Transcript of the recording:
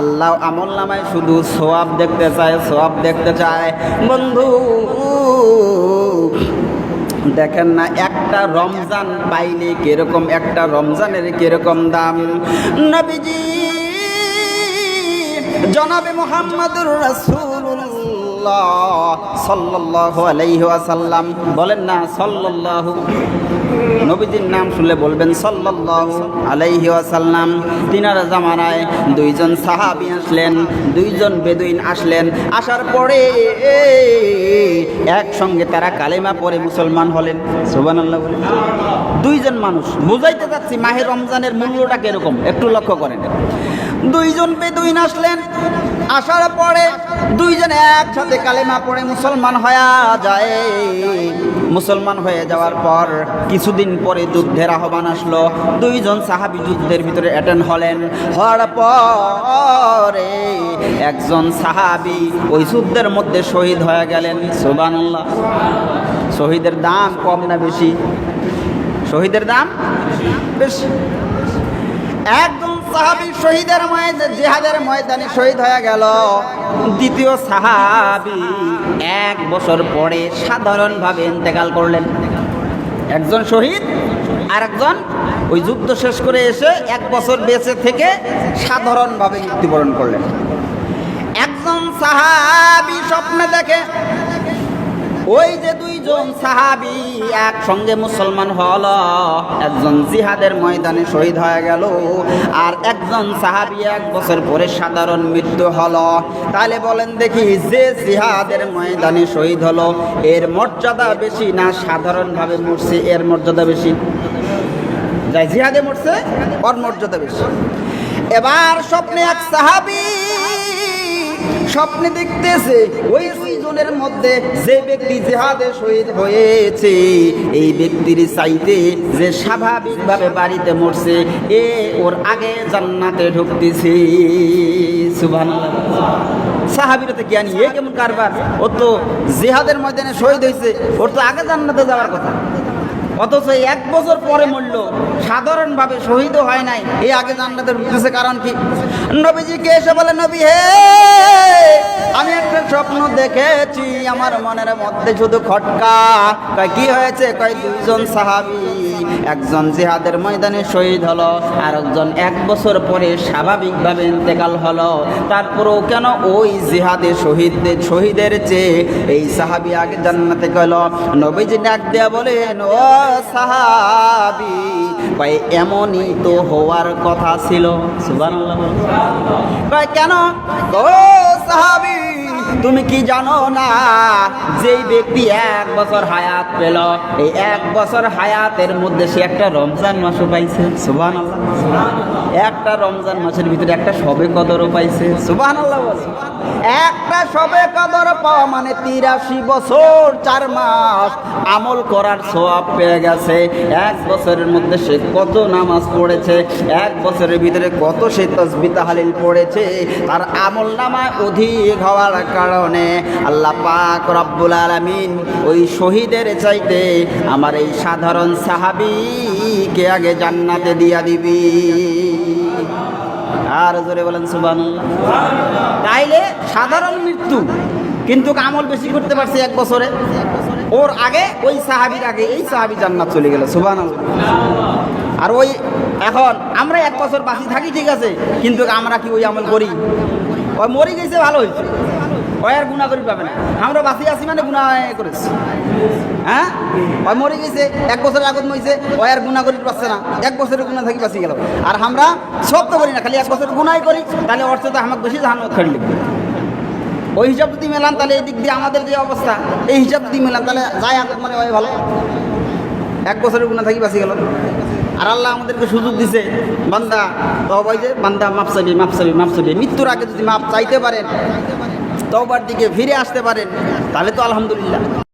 আল্লাহ আমল নামায় শুধু সোয়াব দেখতে চায়, সোয়াব দেখতে চায়। বন্ধু, দেখেন না, একটা রমজান পাইলে কীরকম, একটা রমজানের কীরকম দাম? নবীজি, জনাবে মোহাম্মদুর রাসূলুল্লাহ। সাল্লাল্লাহু আলাইহি ওয়াসাল্লাম। বলেন না, সাল্লাল্লাহু। নবীজির নাম শুনলে বলবেন সাল্লাল্লাহু আলাইহি ওয়াসাল্লাম। তিনার জামানায় দুইজন সাহাবী আসলেন, দুইজন বেদুইন আসলেন। আসার পরে একসঙ্গে তারা কালেমা পরে মুসলমান হলেন। সুবহানাল্লাহ বলে। দুইজন মানুষ। বুঝাইতে যাচ্ছি মাহে রমজানের মূল্যটা কীরকম? একটু লক্ষ্য করেন। দুইজন বেদুইন আসলেন। আসার পরে দুইজন একসাথে কালেমা পড়ে মুসলমান হয়ে যায়। মুসলমান হয়ে যাওয়ার পর কিছুদিন পরে যুদ্ধের আহ্বান আসলো। দুইজন সাহাবি যুদ্ধের ভিতরে অ্যাটেন্ড হলেন। হওয়ার পরে একজন সাহাবি ওই যুদ্ধের মধ্যে শহীদ হয়ে গেলেন। সুবানুল্লাহ শহীদের দাম কম না বেশি? শহীদের দাম বেশি? একজন সাহাবি শহীদের জিহাদের ময়দানে শহীদ হয়ে গেল। দ্বিতীয় সাহাবি এক বছর পরে সাধারণভাবে ইন্তেকাল করলেন। একজন শহীদ আর একজন ওই যুদ্ধ শেষ করে এসে এক বছর বেঁচে থেকে সাধারণভাবে মৃত্যুবরণ করলেন। একজন সাহাবি স্বপ্নে দেখে ওই যে দুইজন সাহাবি একসঙ্গে মুসলমান হল, একজন জিহাদের ময়দানে শহীদ হয়ে গেল, আর একজন সাহাবি এক বছর পরে সাধারণ মৃত্যু হল। তাহলে বলেন দেখি, যে জিহাদের ময়দানে শহীদ হলো, এর মর্যাদা বেশি না সাধারণভাবে মরছে? এর মর্যাদা বেশি? যাই, জিহাদে মরছে, ওর মর্যাদা বেশি। এবার স্বপ্নে এক সাহাবি স্বপ্নে দেখতেছে, ওই দুইজনের মধ্যে যে ব্যক্তি জেহাদে শহীদ হয়েছে, এই ব্যক্তির চাইতে যে স্বাভাবিকভাবে বাড়িতে মরছে, এ ওর আগে জান্নাতে ঢুকতেছে। তো জ্ঞানী, এ কেমন কারবার? ও তো জেহাদের ময়দানে শহীদ হয়েছে, ওর তো আগে জান্নাতে যাওয়ার কথা। অথচ এক বছর পরে মরল। সাধারণভাবে শহীদও হয় নাই। এই আগে জান্নাতে ঢুকতেছে কারণ কি? নবীজিকে এসে বলে, নবী, হে, আমি একটা স্বপ্ন দেখেছি। আমার মনের মধ্যে শুধু খটকা। কয়, কি হয়েছে? কয়, দুইজন সাহাবি। একজন জিহাদের ময়দানে শহীদ হলো আর একজন এক বছর পরে স্বাভাবিকভাবে ইন্তেকাল হলো। তারপরেও কেন ওই জিহাদে শহীদদের, শহীদের চেয়ে এই সাহাবি আগে জান্নাতে গেল? নবীজি ডাক দেয়া বলেন ও সাহাবি। ভাই এমনই তো হওয়ার কথা ছিল। সুবান ভাই কেন? ও সাহাবি তুমি কি জানো না? যেই ব্যক্তি এক বছর হায়াত পেল, এই এক বছর হায়াতের মধ্যে সে একটা রমজান মাসও পাইছে। সুবান একটা রমজান মাসের ভিতরে একটা সবে কদরও পাইছে। সুবান একটা সবে কদর পাওয়া মানে তিরাশি বছর, চার মাস আমল করার সোয়াব পেয়ে গেছে। এক বছরের মধ্যে সে কত নামাজ পড়েছে, এক বছরের ভিতরে কত সে তসবি তাহালিল পড়েছে। তার আমল নামায় অধিক হওয়ার কারণে আল্লাহ পাক রব্বুল আলামিন ওই শহীদের চাইতে আমার এই সাধারণ সাহাবিকে আগে জান্নাতে দিয়া দিবি। আর জোরে বলেন সুবহানাল্লাহ। তাইলে সাধারণ মৃত্যু, কিন্তু আমল বেশি করতে পারছে এক বছরে। ওর আগে, ওই সাহাবির আগে, এই সাহাবি জান্নাত চলে গেল, সুবহানাল্লাহ। আর ওই এখন, আমরা এক বছর বাঁচি থাকি ঠিক আছে, কিন্তু আমরা কি ওই আমল করি? ওই মরে গেছে, ভালো হয়েছে। আর গুণা করি পাবে না। আমরা বাঁচি আছি মানে গুণা করেছি। হ্যাঁ? ওই মরে গেছে, এক বছরের আগত মইছে, ওই আর গুণা করি পাচ্ছে না। এক বছরের গুণা থাকি বাঁচি গেল। আর আমরা সব তো করি না, খালি এক বছর গুণাই করি, তাহলে অর্থ তো আমাকে বেশি জাহান্ন খাড়ি লিখবে ওই হিসাব যদি মেলান, তাহলে এই দিক দিয়ে আমাদের যে অবস্থা, এই হিসাব যদি মেলান, তাহলে যাই আগত মানে ওই ভালো। এক বছরের গুণা থাকি বাঁচি গেল। আর আল্লাহ আমাদেরকে সুযোগ দিছে, বান্দা তবাই যে বান্দা মাপ চাবি মাপ চাবি মাপ চাবি মৃত্যুর আগে যদি মাপ চাইতে পারেন তবার দিকে ফিরে আসতে পারেন তাহলে তো আলহামদুলিল্লাহ।